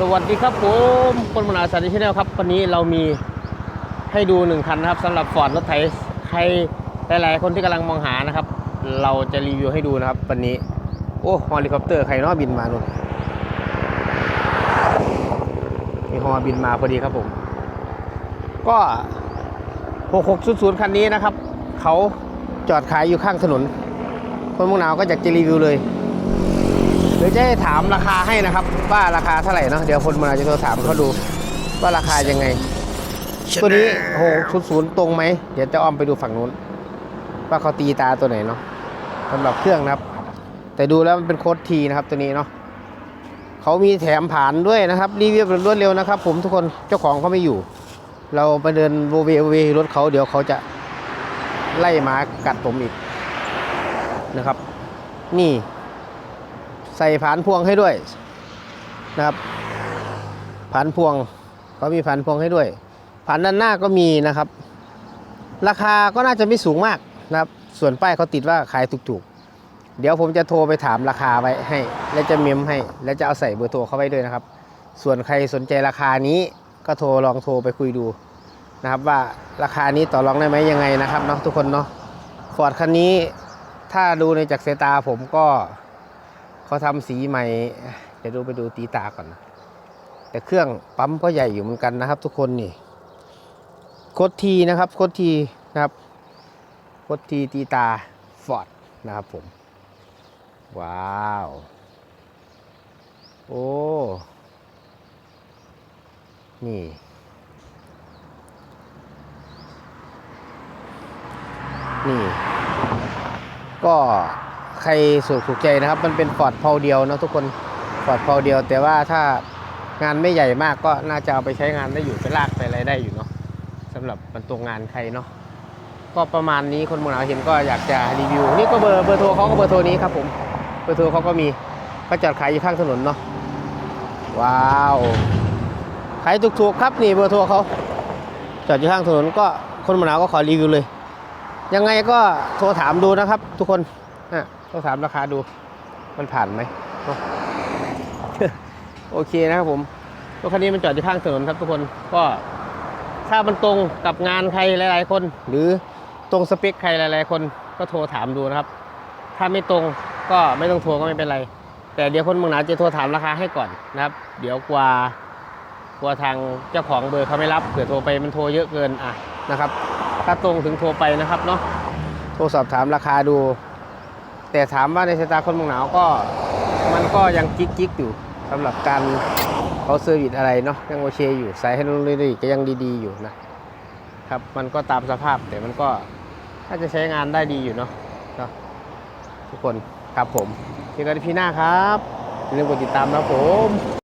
สวัสดีครับผมคนมนาสันติชแนลครับ วันนี้เรามีให้ดูหนึ่งคันนะครับสำหรับฟอร์ดรถไถใครหลายๆคนที่กำลังมองหานะครับ เราจะรีวิวให้ดูนะครับ วันนี้ โอ้ฮอลิคอปเตอร์ใครเนาะบินมานู่นมีฮอบินมาพอดีครับผม ก็ 6600 คันนี้นะครับ เขาจอดขายอยู่ข้างถนนคนมองหนาวก็อยากจะรีวิวเลย เดี๋ยวจะให้ถามราคาให้นะครับ ว่าราคาเท่าไหร่เนาะเดี๋ยวคนมาจะโทรถามเขาดูว่าราคายังไง ตัวนี้โหชุดศูนย์ตรงไหมเดี๋ยวจะอ้อมไปดูฝั่งนู้น ว่าเขาตีตาตัวไหนเนาะสำหรับเครื่องนะครับ แต่ดูแล้วมันเป็นโค้ดทีนะครับตัวนี้เนาะเขามีแถมผ่านด้วยนะครับ รีวิวแบบรวดเร็วนะครับ ผมทุกคนเจ้าของเขาไม่อยู่ เราไปเดินโวเวโวเวรถเขาเดี๋ยวเขาจะไล่หมากัดผมอีกนะครับ นี่ ใส่ผานพวงให้ด้วยนะครับผานพวงก็มีผานพวงให้ด้วยผานด้านหน้าก็มีนะครับ ราคาก็น่าจะไม่สูงมากนะครับ ส่วนป้ายเขาติดว่าขายถูกๆ เดี๋ยวผมจะโทรไปถามราคาไว้ให้ และจะเมมให้ และจะเอาใส่เบอร์โทรเข้าไว้ด้วยนะครับ ส่วนใครสนใจราคานี้ก็โทรลองโทรไปคุยดูนะครับ ว่าราคานี้ต่อรองได้ไหมยังไงนะครับเนาะทุกคนเนาะฟอร์ดคันนี้ถ้าดูในจากสายตาผมก็ เขาทำสีใหม่เดี๋ยวดูไปดูตีตาก่อนแต่เครื่องปั๊มก็ใหญ่อยู่เหมือนกันนะครับ ทุกคนนี่โคตรทีนะครับโคตรทีนะครับโคตรทีตีตาฟอร์ดนะครับผมว้าว โอ้ นี่ นี่ ก็ ใครสุขถูกใจนะครับ มันเป็นฟอร์ดเพาเดียวนะทุกคนฟอร์ดเพาเดียว แต่ว่าถ้างานไม่ใหญ่มากก็น่าจะเอาไปใช้งานได้อยู่ไปลากไปอะไรได้อยู่เนาะสำหรับมันตรงงานใครเนาะก็ประมาณนี้คนมือหนาวเห็นก็อยากจะรีวิว นี่ก็เบอร์เบอร์โทรเขาก็เบอร์โทรนี้ครับผมเบอร์โทรเขาก็มีก็จอดขายอยู่ข้างถนนเนาะว้าวขายถูกๆครับนี่เบอร์โทรเขาจอดอยู่ข้างถนนก็คนมือหนาวก็ขอรีวิวเลย ยังไงก็โทรถามดูนะครับ ทุกคน อะโทรถามราคาดู มันผ่านไหม โอเคนะครับผมรถคันนี้มันจอดอยู่ข้างถนนครับทุกคน ก็ถ้ามันตรงกับงานใครหลาย ๆ คน หรือตรงสเปคใครหลาย ๆ คนก็โทรถามดูนะครับ ถ้าไม่ตรงก็ไม่ต้องโทรก็ไม่เป็นไร แต่เดี๋ยวคนเมืองหนาจะโทรถามราคาให้ก่อนนะครับ เดี๋ยวกว่ากว่าทางเจ้าของเบอร์เขาไม่รับเผื่อโทรไปมันโทรเยอะเกินอะนะครับ ถ้าตรงถึงโทรไปนะครับเนาะโทรสอบถามราคาดู แต่ถามว่าในสายตาคนเมืองหนาวก็มันก็ยังกิ๊กกิ๊กๆอยู่สำหรับการเขาเซอร์วิสอะไรเนาะยังโอเคอยู่สายให้นุ่นเลยก็ยังดีๆอยู่นะครับมันก็ตามสภาพแต่มันก็ถ้าจะใช้งานได้ดีอยู่เนาะเนาะทุกคนครับผมเจอกันที่พี่หน้าครับอย่าลืมกดติดตามนะผม